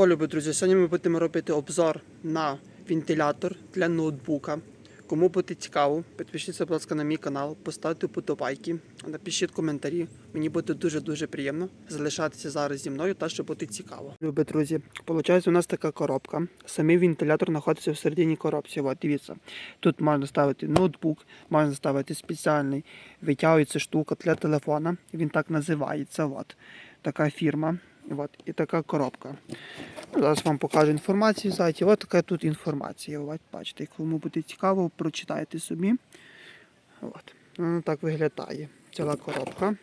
О, любі друзі, сьогодні ми будемо робити обзор на вентилятор для ноутбука. Кому буде цікаво, підпишіться, будь ласка, на мій канал, поставте вподобайки, напишіть коментарі. Мені буде дуже-дуже приємно залишатися зараз зі мною та що буде цікаво. Любі друзі, виходить, у нас така коробка. Самий вентилятор знаходиться в середині коробці. От, дивіться. Тут можна ставити ноутбук, можна ставити спеціальний, витягується штука для телефона. Він так називається. От. Така фірма. От, і така коробка. Зараз вам покажу інформацію сайті. Ось така тут інформація. Бачите, кому буде цікаво, прочитайте собі. От. Воно так виглядає. Ціла коробка.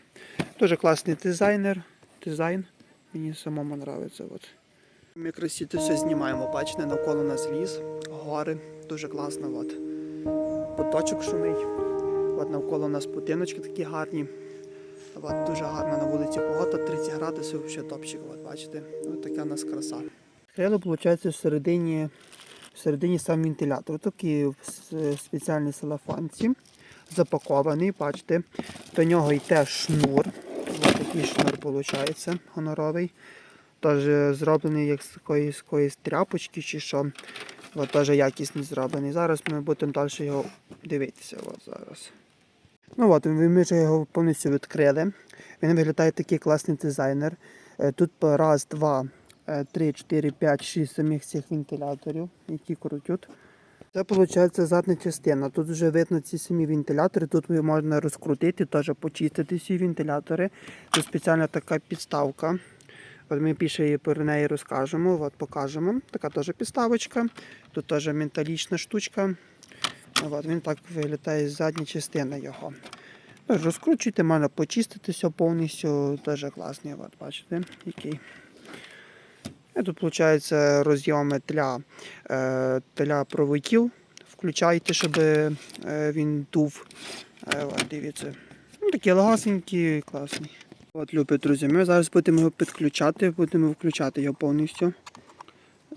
Дуже класний дизайнер. Дизайн. Мені самому подобається. От. Ми це все знімаємо. Бачите, навколо нас ліс, гори. Дуже класно. От. Поточок шумить. От навколо нас будиночки такі гарні. От, дуже гарна на вулиці погода, 30 градусів, взагалі топчик. От, бачите, От така у нас краса. Крило, виходить, всередині, всередині сам вентилятор. Такий в с- салафанці, запакований, бачите. До нього йде шнур. Ось такий шнур виходить, гоноровий. Теж зроблений як з якоїсь тряпочки чи що. От теж якісний зроблений. Зараз ми будемо далі його дивитися. От зараз. Ну от, ми вже його повністю відкрили. Він виглядає такий класний дизайнер. Е, Тут раз, два, е, три, чотири, п'ять, шість самих цих вентиляторів, які крутять. Це виходить задня частина. Тут вже видно ці самі вентилятори. Тут можна розкрутити, теж почистити ці вентилятори. Це спеціальна така підставка. От ми більше про неї розкажемо, от покажемо. Така теж підставочка. Тут теж металічна штучка. От, він так виглядає задня частина його. Ну, Розкручуйте, можна почистити все повністю. Дуже класний, от, бачите, який. І тут, виходить, розйоми для, е, для проводів. Включайте, щоб е, він дув. Е, от, дивіться. Ну, такий легасенький, класний. От, любі друзі, ми зараз будемо його підключати, будемо включати його повністю.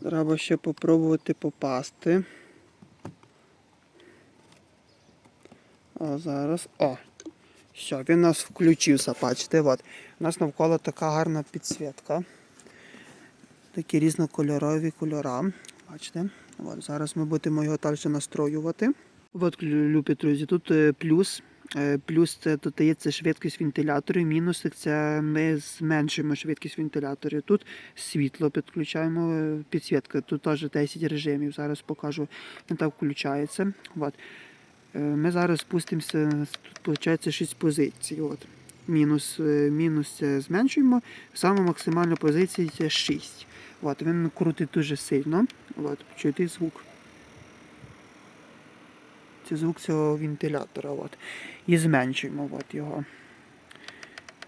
Треба ще попробувати попасти. О, зараз. О! Все, він у нас включився, бачите. От. У нас навколо така гарна підсвітка. Такі різнокольорові кольора. Бачите? От, зараз ми будемо його далі настроювати. От, любі друзі, тут е, плюс. Е, Плюс це додається швидкість вентиляторів, мінус це ми зменшуємо швидкість вентиляторів. Тут світло підключаємо, е, підсвітка. Тут теж 10 режимів. Зараз покажу, він так включається. От. Е, Ми зараз спустимося, тут виходить 6 позицій. От. Мінус, е, мінус це зменшуємо, саме максимальна позиція це 6. От. Він крутить дуже сильно. От. Чуєте звук. Це звук цього вентилятора. От. І зменшуємо от його.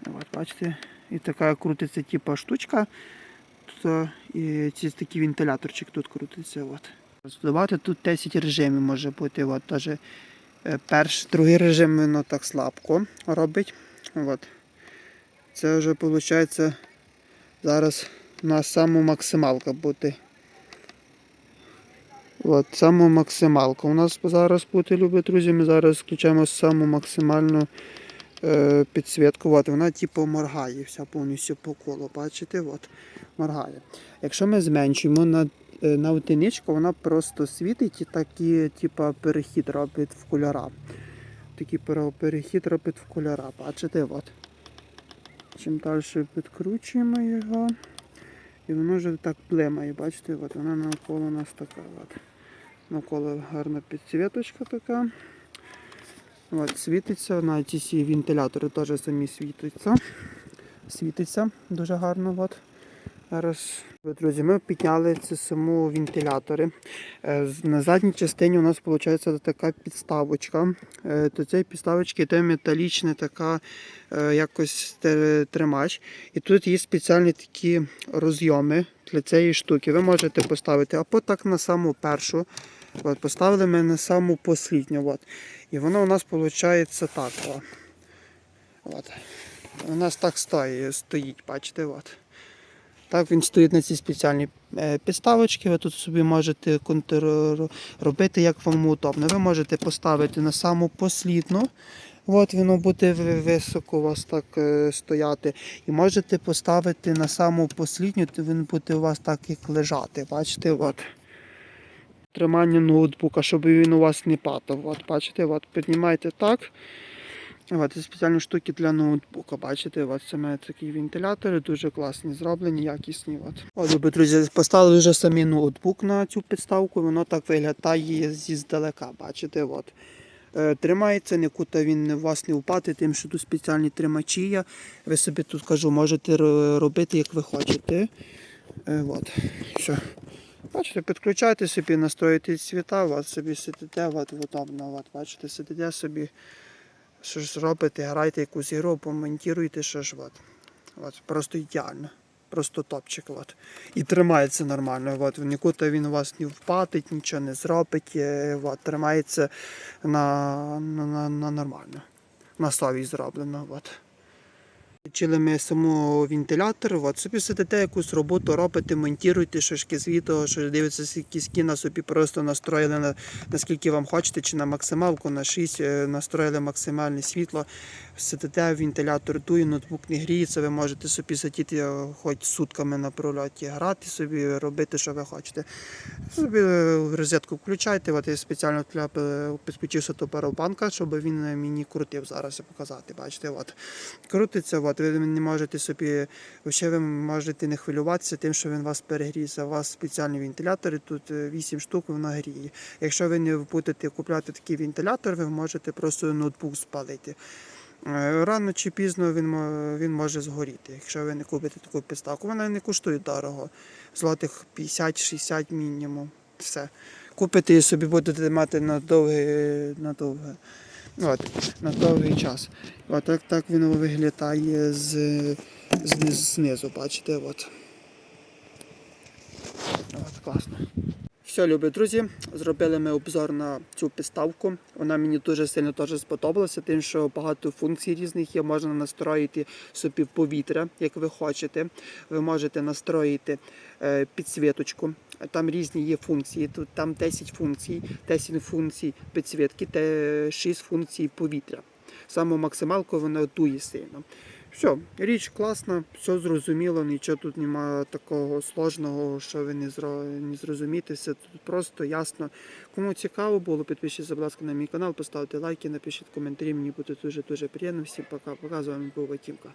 От, бачите? І така крутиться типа штучка. Тут, е, і ці такий вентиляторчик тут крутиться. От. Тут 10 режимів може бути. От, Е, Перший, другий режим воно так слабко робить. От. Це вже виходить зараз у нас саме максималка буде. От, саму максималку. У нас зараз буде, любі друзі, ми зараз включаємо саму максимальну е, підсвітку. От, вона типу моргає вся повністю по колу. Бачите? От, моргає. Якщо ми зменшуємо на на одиничку вона просто світить і такий, типа, перехід робить в кольора. Такий перехід робить в кольора. Бачите, от. Чим далі підкручуємо його. І воно вже так блимає, бачите, от вона навколо нас така. От. Навколо гарна підсвіточка така. От, світиться, навіть ці вентилятори теж самі світяться. Світиться дуже гарно. От. Зараз, друзі, ми підняли це саму вентилятори. Е, На задній частині у нас виходить така підставочка. Е, До цієї підставочки йде металічна така е, якось тримач. І тут є спеціальні такі розйоми для цієї штуки. Ви можете поставити або так на саму першу. От, поставили ми на саму послідню. От. І воно у нас виходить так. От. У нас так стоїть бачите. От. Так, він стоїть на цій спеціальній е, підставочці. Ви тут собі можете робити, як вам удобно. Ви можете поставити на саму послідну, От воно буде високо у вас так е, стояти. І можете поставити на саму послідню, то він буде у вас так як лежати. Бачите, от. Тримання ноутбука, щоб він у вас не падав. От, бачите, от, піднімаєте так. От, і спеціальні штуки для ноутбука. Бачите, от саме такі вентилятори дуже класні, зроблені, якісні. От. От, друзі, поставили вже самі ноутбук на цю підставку, воно так виглядає зі здалека. Бачите, от. Е, Тримається, нікуди він у вас не впаде, тим, що тут спеціальні тримачі є. Ви собі тут кажу, можете робити, як ви хочете. Е, От. Все. Бачите, підключайте собі, настроїте світа, от собі сидите, от, удобно, от, бачите, сидите собі, що ж робите, грайте якусь ігру, помонтіруйте, що ж, от. От, просто ідеально. Просто топчик. От. І тримається нормально. От. Нікуди він у вас не впатить, нічого не зробить. е, От. Тримається на, на, на, на нормально. На совість зроблено. От. Включили ми саму вентилятор, от собі сидите якусь роботу, робите, монтуєте щось з відео, що дивитеся якісь кіно, собі просто настроїли на наскільки вам хочете, чи на максималку, на 6, е, настроїли максимальне світло, сидите, вентилятор дує, ноутбук не гріється, ви можете собі сидіти е, хоч сутками на прольоті, грати собі, робити, що ви хочете. Собі е, розетку включайте, от я спеціально підключився до парабанка, щоб він мені крутив зараз показати. Бачите, от. Крутиться, от, ви не можете собі, ще ви можете не хвилюватися тим, що він вас перегріється. У вас спеціальні вентилятори, тут 8 штук, воно гріє. Якщо ви не будете купляти такий вентилятор, ви можете просто ноутбук спалити. Е, Рано чи пізно він, він може згоріти, якщо ви не купите таку підставку. Вона не коштує дорого. Злотих 50-60 мінімум. Все. Купите і собі будете мати на довгий, на довге. От, на довгий час. От так, так воно виглядає з, з, знизу, бачите, от. От, класно. Все, любі друзі, зробили ми обзор на цю підставку. Вона мені дуже сильно теж сподобалася, тим, що багато функцій різних є. Можна настроїти собі повітря, як ви хочете. Ви можете настроїти е, підсвіточку. Там різні є функції. Тут там 10 функцій, 10 функцій підсвітки та 6 функцій повітря. Саме максималку вона дує сильно. Все, річ класна, все зрозуміло, нічого тут немає такого сложного, що ви не, не зрозумієте. Все тут просто ясно. Кому цікаво було, підпишіться, будь ласка, на мій канал, поставте лайки, напишіть коментарі. Мені буде дуже дуже приємно. Всім пока. Пока був Ватімка.